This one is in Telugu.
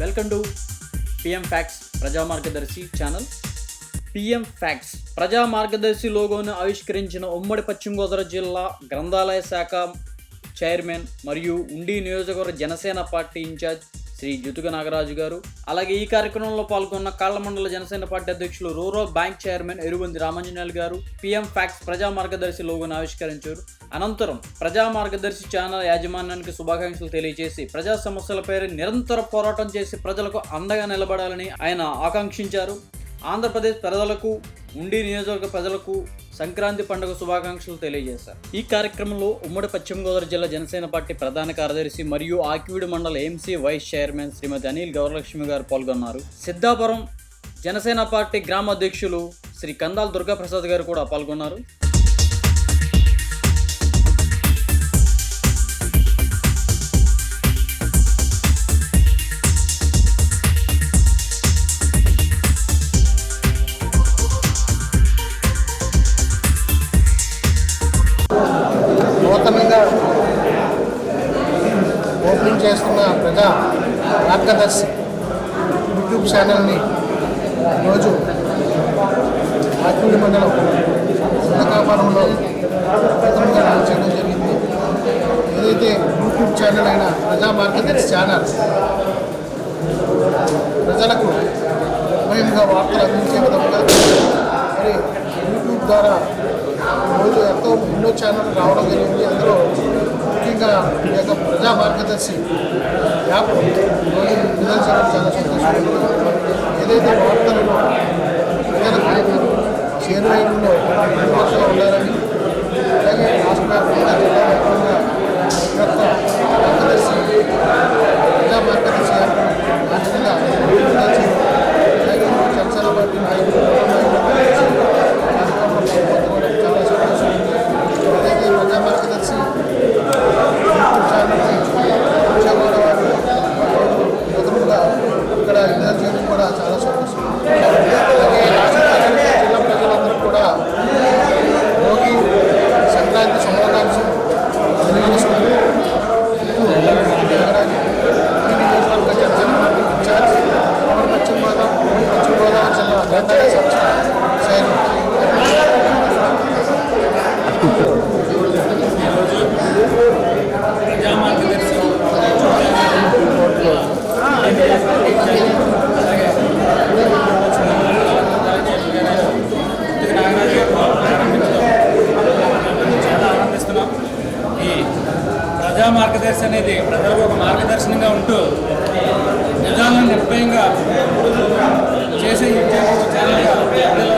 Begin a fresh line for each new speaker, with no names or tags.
వెల్కమ్ టు పిఎం ఫ్యాక్స్ ప్రజా మార్గదర్శి ఛానల్. పిఎం ఫ్యాక్స్ ప్రజా మార్గదర్శి లోగోను ఆవిష్కరించిన ఉమ్మడి పశ్చిమ గోదావరి జిల్లా గ్రంథాలయ శాఖ చైర్మన్ మరియు ఉండి నియోజకవర్గ జనసేన పార్టీ ఇన్ఛార్జ్ శ్రీ జుతుక నాగరాజు గారు. అలాగే ఈ కార్యక్రమంలో పాల్గొన్న కాళ్ళమండల జనసేన పార్టీ అధ్యక్షులు rural bank chairman Erugundi Ramanjaneyulu garu PM PACS ప్రజా మార్గదర్శి లోగోను ఆవిష్కరించారు. అనంతరం ప్రజా మార్గదర్శి ఛానల్ యాజమాన్యానికి శుభాకాంక్షలు తెలియజేసి ప్రజా సమస్యలపై నిరంతర పోరాటం చేసి ప్రజలకు అండగా నిలబడాలని ఆయన ఆకాంక్షించారు. ఆంధ్రప్రదేశ్ ప్రజలకు ఉండి నియోజకవర్గ ప్రజలకు సంక్రాంతి పండుగ శుభాకాంక్షలు తెలియజేశారు. ఈ కార్యక్రమంలో ఉమ్మడి పశ్చిమ గోదావరి జిల్లా జనసేన పార్టీ ప్రధాన కార్యదర్శి మరియు ఆకివీడు మండల MC vice chairman Shrimati Anil Gauralakshmi garu పాల్గొన్నారు. సిద్ధాపురం జనసేన పార్టీ గ్రామ అధ్యక్షులు శ్రీ కందాల్ దుర్గాప్రసాద్ గారు కూడా పాల్గొన్నారు.
ఓపెనింగ్ చేస్తున్న ప్రజా మార్గదర్శి యూట్యూబ్ ఛానల్ని రోజు ఆత్మీయ మండలం సుందకాపురంలో ప్రథమంగా లాంచ్ చేయడం జరిగింది. ఏదైతే యూట్యూబ్ ఛానల్ అయిన ప్రజా మార్గదర్శి ఛానల్ ప్రజలకు స్వయంగా వార్తలు అందించే విధంగా మరి యూట్యూబ్ ద్వారా రోజు ఎంతో ఎన్నో ఛానల్ రావడం జరిగింది. అందులో ముఖ్యంగా ఈ యొక్క ప్రజా మార్గదర్శి యాప్ రోజు చాలా సంతోషంగా ఏదైతే వార్తలను ప్రజల నాయకులు చేరువైపులో ఉండాలని అలాగే ಆಗ್ತದೆ ప్రజా
అనేది ప్రజలకు ఒక మార్గదర్శనంగా ఉంటూ నిజాలను నిర్భయంగా చేసే యూట్యూబ్ ఛానల్గా